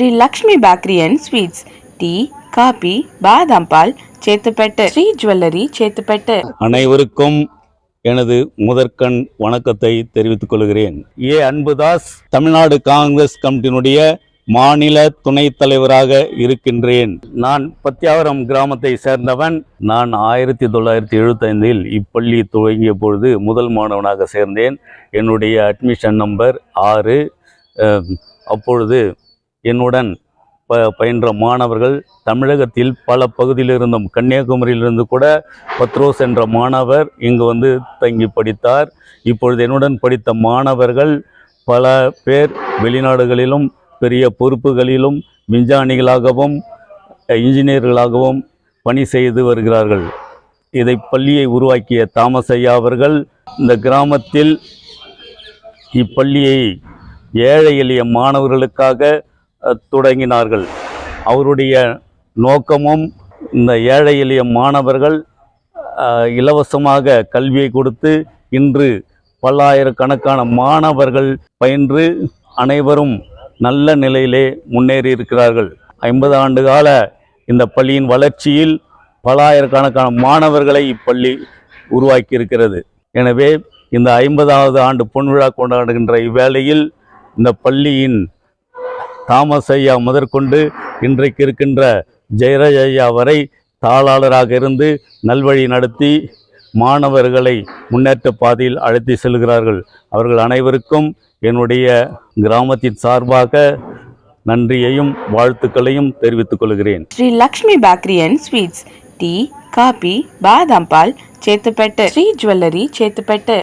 Sri Lakshmi bakery and sweets. Tea coffee பாதாம் பால் Chetpet. Sri jewellery Chetpet. அனைவருக்கும் எனது முதற்கண் வணக்கத்தை தெரிவித்துக் கொள்கிறேன். ஏ. அன்புதாஸ் தமிழ்நாடு காங்கிரஸ் கமிட்டியினுடைய மாநில துணைத் தலைவராக இருக்கின்றேன். நான் பத்தியாவரம் கிராமத்தை சேர்ந்தவன். நான் ஆயிரத்தி தொள்ளாயிரத்தி எழுபத்தைந்தில் இப்பள்ளி துவங்கிய பொழுது முதல் மாணவனாக சேர்ந்தேன். என்னுடைய அட்மிஷன் நம்பர் ஆறு. அப்பொழுது என்னுடன் ப பயின்ற மாணவர்கள் தமிழகத்தில் பல பகுதியிலிருந்தும் கன்னியாகுமரியிலிருந்து கூட பத்ரோஸ் என்ற மாணவர் இங்கு வந்து தங்கி படித்தார். இப்பொழுது என்னுடன் படித்த மாணவர்கள் பல பேர் வெளிநாடுகளிலும் பெரிய பொறுப்புகளிலும் விஞ்ஞானிகளாகவும் இன்ஜினியர்களாகவும் பணி செய்து வருகிறார்கள். இதை பள்ளியை உருவாக்கிய தாமஸ் ஐயா அவர்கள் இந்த கிராமத்தில் இப்பள்ளியை ஏழை எளிய மாணவர்களுக்காக தொடங்கினார்கள். அவருடைய நோக்கமும் இந்த ஏழை எளிய மாணவர்கள் இலவசமாக கல்வியை கொடுத்து இன்று பல்லாயிரக்கணக்கான மாணவர்கள் பயின்று அனைவரும் நல்ல நிலையிலே முன்னேறி இருக்கிறார்கள். ஐம்பது ஆண்டு கால இந்த பள்ளியின் வளர்ச்சியில் பல்லாயிரக்கணக்கான மாணவர்களை இப்பள்ளி உருவாக்கி இருக்கிறது எனவே இந்த ஐம்பதாவது ஆண்டு பொன்விழா கொண்டாடுகின்ற இவ்வேளையில் இந்த பள்ளியின் தாமஸ் ஐயா முதற்கொண்டு இன்றைக்கு இருக்கின்ற ஜெயராஜ் ஐயா வரை தாளாளராக இருந்து நல்வழி நடத்தி மாணவர்களை முன்னேற்ற பாதையில் அழைத்து செல்கிறார்கள். அவர்கள் அனைவருக்கும் என்னுடைய கிராமத்தின் சார்பாக நன்றியையும் வாழ்த்துக்களையும் தெரிவித்துக் கொள்கிறேன். Sri Lakshmi bakery and sweets tea coffee பாதாம் பால் சேத்துப்பட்டு ஸ்ரீ ஜுவல்லரி சேத்துப்பட்டு.